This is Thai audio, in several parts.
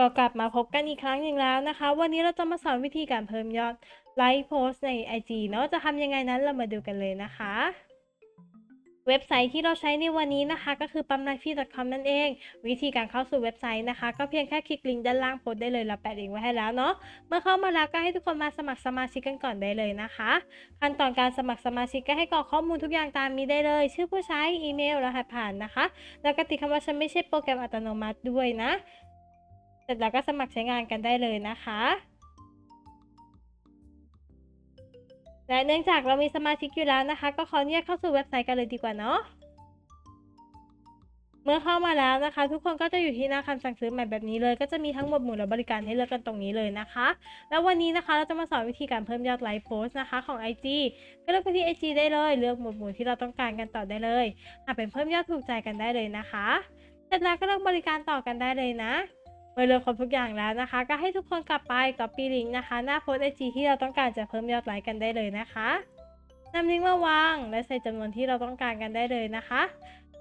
ก็กลับมาพบกันอีกครั้งหนึ่งแล้วนะคะ วันนี้เราจะมาสอนวิธีการเพิ่มยอดไลค์โพสใน IG เนาะจะทำยังไงนั้นเรามาดูกันเลยนะคะ เว็บไซต์ที่เราใช้ในวันนี้นะคะ ก็คือ p a m l i f e c o m นั่นเอง วิธีการเข้าสู่เว็บไซต์นะคะ ก็เพียงแค่คลิกลิงก์ด้านล่างโพสได้เลยเราแปะลิงก์ไว้ให้แล้วเนาะเมื่อเข้ามาแล้วก็ให้ทุกคนมาสมัครสมาชิกกันก่อนได้เลยนะคะ ขั้นตอนการสมัครสมาชิกก็ให้กรอกข้อมูลทุกอย่างตามนี้ได้เลย ชื่อผู้ใช้อีเมลรหัสผ่านนะคะ แล้วก็ติดคำว่าฉันไม่ใช่โปรแกรมอัตโนมัติด้วยนะ ร็จแล้วก็สมัครใช้งานกันได้เลยนะคะ และเนื่องจากเรามีสมาชิกอยู่แล้วนะคะ ก็ขออนุญาตเข้าสู่เว็บไซต์กันเลยดีกว่าเนาะเมื่อเข้ามาแล้วนะคะ ทุกคนก็จะอยู่ที่หน้าคำสั่งซื้อใหม่แบบนี้เลย ก็จะมีทั้งหมดหมู่และบริการให้เลือกกันตรงนี้เลยนะคะ แล้ววันนี้นะคะเราจะมาสอนวิธีการเพิ่มยอดไลค์โพสต์นะคะของ IG ก็เลือกไปที่ IG ได้เลยเลือกหมวดหมู่ที่เราต้องการกันต่อได้เลยหากเป็นเพิ่มยอดถูกใจกันได้เลยนะคะเสร็จแล้วก็เลือกบริการต่อกันได้เลยนะ เมื่อเลือกครบทุกอย่างแล้วนะคะ ก็ให้ทุกคนกลับไป copy link นะคะ หน้าโพสต์ IG ที่เราต้องการจะเพิ่มยอดไลค์กันได้เลยนะคะนำลิงก์มาวางและใส่จำนวนที่เราต้องการกันได้เลยนะคะ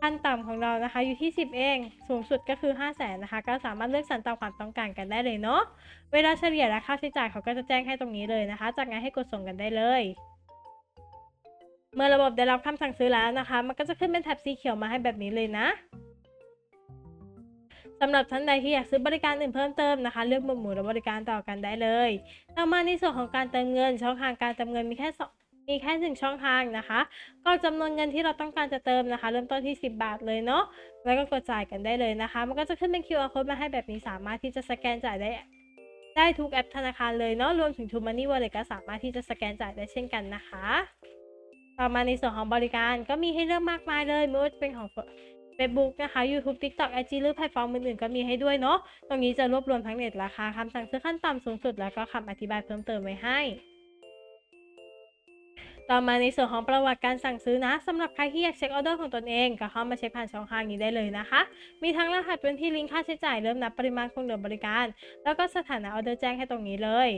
ขั้นต่ำของเรานะคะอยู่ที่ 10 เอง สูงสุดก็คือ 5 0 0แสนนะคะ ก็สามารถเลือกสรรตามความต้องการกันได้เลยเนาะ เวลาเฉลี่ยและค่าใช้จ่ายเขาก็จะแจ้งให้ตรงนี้เลยนะคะ จากนั้นให้กดส่งกันได้เลย เมื่อระบบได้รับคำสั่งซื้อแล้วนะคะ มันก็จะขึ้นเป็นแท็บสีเขียวมาให้แบบนี้เลยนะ สำหรับท่านใดที่อยากซื้อบริการอื่นเพิ่มเติมนะคะ เลือกหมวดหมู่และบริการต่อกันได้เลยต่อมาในส่วนของการเติมเงิน ช่องทางการเติมเงินมีแค่สองมีแค่หนึ่งช่องทางนะคะ ก็จำนวนเงินที่เราต้องการจะเติมนะคะ เริ่มต้นที่ 10 บาทเลยเนาะ แล้วก็กดจ่ายกันได้เลยนะคะ มันก็จะขึ้นเป็น QR code มาให้แบบนี้สามารถที่จะสแกนจ่ายได้ ได้ทุกแอปธนาคารเลยเนาะ รวมถึง True Money Wallet ก็สามารถที่จะสแกนจ่ายได้เช่นกันนะคะ ต่อมาในส่วนของบริการก็มีให้เลือกมากมายเลยไม่ว่าจะเป็นของ Facebook นะคะ YouTube TikTok IG หรือแพลตฟอร์มอื่นๆก็มีให้ด้วยเนาะ ตรงนี้จะรวบรวมทั้งเน็ตราคาคำสั่งซื้อขั้นต่ำสูงสุด แล้วก็คำอธิบายเพิ่มเติมไว้ให้ต่อมาในส่วนของประวัติการสั่งซื้อนะสำหรับใครที่อยากเช็คออเดอร์ของตนเองก็เข้ามาเช็คผ่านช่องทางนี้ได้เลยนะคะ มีทั้งรหัสเป็นที่ลิงก์ค่าใช้จ่ายเริ่มนับปริมาณคงเหลือบริการ แล้วก็สถานะออเดอร์แจ้งให้ตรงนี้เลย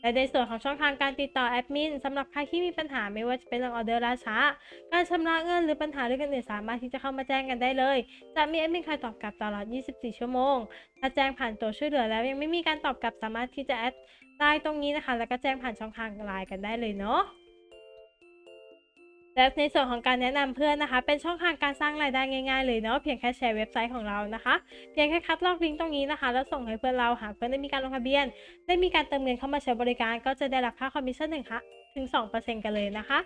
และในส่วนของช่องทางการติดต่อแอดมินสำหรับใครที่มีปัญหาไม่ว่าจะเป็นเรื่องออเดอร์ล่าช้า การชำระเงินหรือปัญหาเรื่องอื่นสามารถที่จะเข้ามาแจ้งกันได้เลย จะมีแอดมินคอยตอบกลับตลอด 24 ชั่วโมง ถ้าแจ้งผ่านตัวช่วยเหลือแล้วยังไม่มีการตอบกลับสามารถที่จะแอดไลน์ตรงนี้นะคะ แล้วก็แจ้งผ่านช่องทางไลน์กันได้เลยเนาะ และในส่วนของการแนะนำเพื่อนนะคะ เป็นช่องทางการสร้างรายได้ง่ายๆเลยเนาะเพียงแค่แชร์เว็บไซต์ของเรานะคะ เพียงแค่คัดลอกลิงก์ตรงนี้นะคะ แล้วส่งให้เพื่อนเราหากเพื่อนได้มีการลงทะเบียน ได้มีการเติมเงินเข้ามาใช้บริการ ก็จะได้รับค่าคอมมิชชั่นหนึ่งค่ะถึง 2%กันเลยนะคะ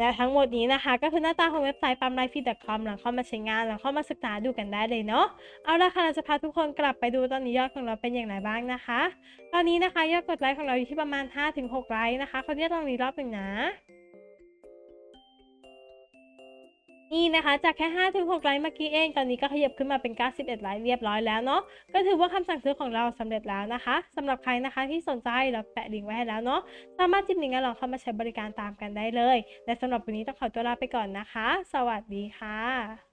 และทั้งหมดนี้นะคะ ก็คือหน้าตาของเว็บไซต์ปั๊มไลฟ์ฟี่ .com หลังเข้ามาใช้งานหลังเข้ามาศึกษาดูกันได้เลยเนาะเอาละค่ะเราจะพาทุกคนกลับไปดูตอนนี้ยอดของเราเป็นอย่างไรบ้างนะคะ ตอนนี้นะคะยอดกดไลค์ของเราอยู่ที่ประมาณ 5-6ไลค์นะคะเขาเรียกตรงนี้รอบหนึ่งนะ นี่นะคะจากแค่ 5-6 ไลค์เมื่อกี้เอง ตอนนี้ก็ขยับขึ้นมาเป็น 91 ไลค์เรียบร้อยแล้วเนาะ ก็ถือว่าคำสั่งซื้อของเราสำเร็จแล้วนะคะสำหรับใครนะคะที่สนใจเราแปะลิงก์ไว้ให้แล้วเนาะ สามารถจิ้มลิงก์แล้วลองเข้ามาใช้บริการตามกันได้เลย และสำหรับวันนี้ต้องขอตัวลาไปก่อนนะคะ สวัสดีค่ะ